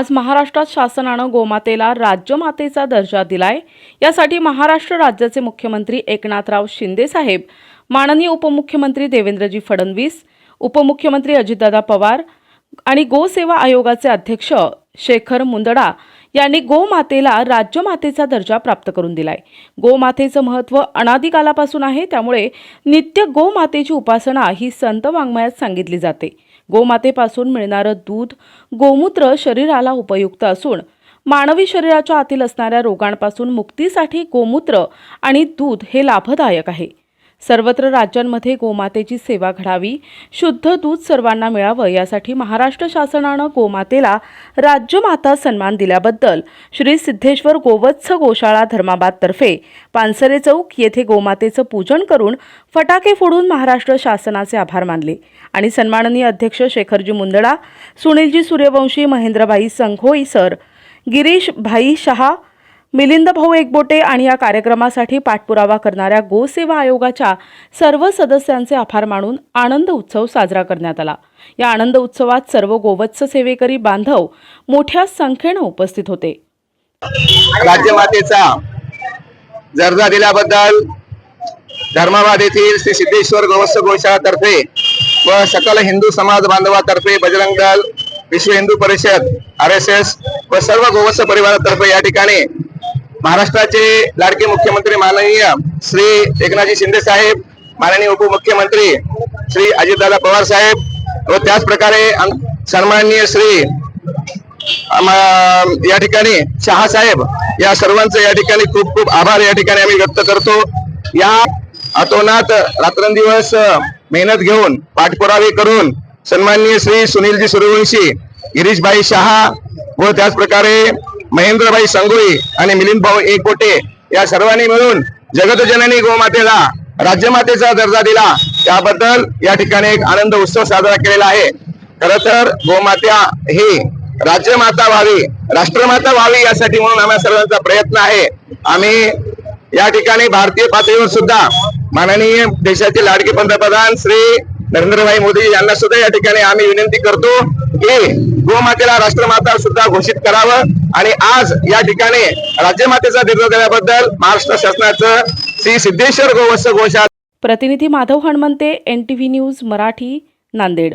आज महाराष्ट्रात शासनानं गोमातेला राज्यमातेचा दर्जा दिलाय. यासाठी महाराष्ट्र राज्याचे मुख्यमंत्री एकनाथराव शिंदेसाहेब माननीय उपमुख्यमंत्री देवेंद्रजी फडणवीस उपमुख्यमंत्री अजितदादा पवार आणि गोसेवा आयोगाचे अध्यक्ष शेखर मुंदडा यांनी गोमातेला राज्यमातेचा दर्जा प्राप्त करून दिलाय. गोमातेचं महत्त्व अनादिकालापासून आहे त्यामुळे नित्य गोमातेची उपासना ही संत वाङ्मयात सांगितली जाते. गोमातेपासून मिळणारं दूध गोमूत्र शरीराला उपयुक्त असून मानवी शरीराच्या आतील असणाऱ्या रोगांपासून मुक्तीसाठी गोमूत्र आणि दूध हे लाभदायक आहे. सर्वत्र राज्यांमध्ये गोमातेची सेवा घडावी शुद्ध दूध सर्वांना मिळावं यासाठी महाराष्ट्र शासनानं गोमातेला राज्यमाता सन्मान दिल्याबद्दल श्री सिद्धेश्वर गोवत्स गोशाळा धर्माबाद तर्फे पानसरे चौक येथे गोमातेचं पूजन करून फटाके फोडून महाराष्ट्र शासनाचे आभार मानले. आणि सन्माननीय अध्यक्ष शेखरजी मुंदडा सुनीलजी सूर्यवंशी महेंद्रभाई संघोई सर गिरीश भाई शहा मिलिंद भाऊ एकबोटे आणि या कार्यक्रमासाठी पाठपुरावा करणाऱ्या गोसेवा आयोगाच्या सर्व सदस्यांचे आभार मानून आनंद उत्सव साजरा करण्यात आला. या आनंद उत्सवात सर्व गोवत्स सेवेकरी बांधव मोठ्या संख्येनं उपस्थित होते. राज्यमातेचा दर्जा दिल्याबद्दल धर्माबाद येथील श्री सिद्धेश्वर गोवत्स गोशाळातर्फे व सकल हिंदू समाज बांधवातर्फे बजरंग दल विश्व Hindu Parishad R S S व सर्व गोवत्स परिवारातर्फे या ठिकाणी महाराष्ट्राचे लाडके मुख्यमंत्री माननीय श्री एकनाथजी शिंदे साहेब माननीय उपमुख्यमंत्री श्री अजितदादा पवार साहेब व त्याच प्रकारे सन्माननीय श्री या ठिकाणी शहा साहेब या सर्वांचं या ठिकाणी खूप खूप आभार या ठिकाणी आम्ही व्यक्त करतो. या अतोनात रात्रंदिवस मेहनत घेऊन पाठपुरावे करून सन्माननीय श्री सुनीलजी सूर्यवंशी गिरीशभाई शहा व त्याच प्रकारे महेंद्रभाई संगोई आणि मिलिंद भाऊ एकबोटे या सर्वांनी मिळून जगतजननी गोमातेला राज्यमातेचा दर्जा दिला. त्याबद्दल या ठिकाणी एक आनंद उत्सव साजरा केलेला आहे. खर तर गोमात्या ही राज्यमाता व्हावी राष्ट्रमाता व्हावी यासाठी म्हणून आम्हा सर्वांचा प्रयत्न आहे. आम्ही या ठिकाणी भारतीय पातळीवर सुद्धा माननीय देशाचे लाडके पंतप्रधान श्री नरेंद्रभाई मोदी यांना सुद्धा या ठिकाणी आम्ही विनंती करतो की गोमातेला राष्ट्रमाता सुद्धा घोषित करावं. आणि आज या ठिकाणी राज्यमातेचा दीर्घ दिल्याबद्दल महाराष्ट्र शासनाचं श्री सिद्धेश्वर गोवत्स गोशा प्रतिनिधी Madhav Hanmante N T V news Marathi Nanded.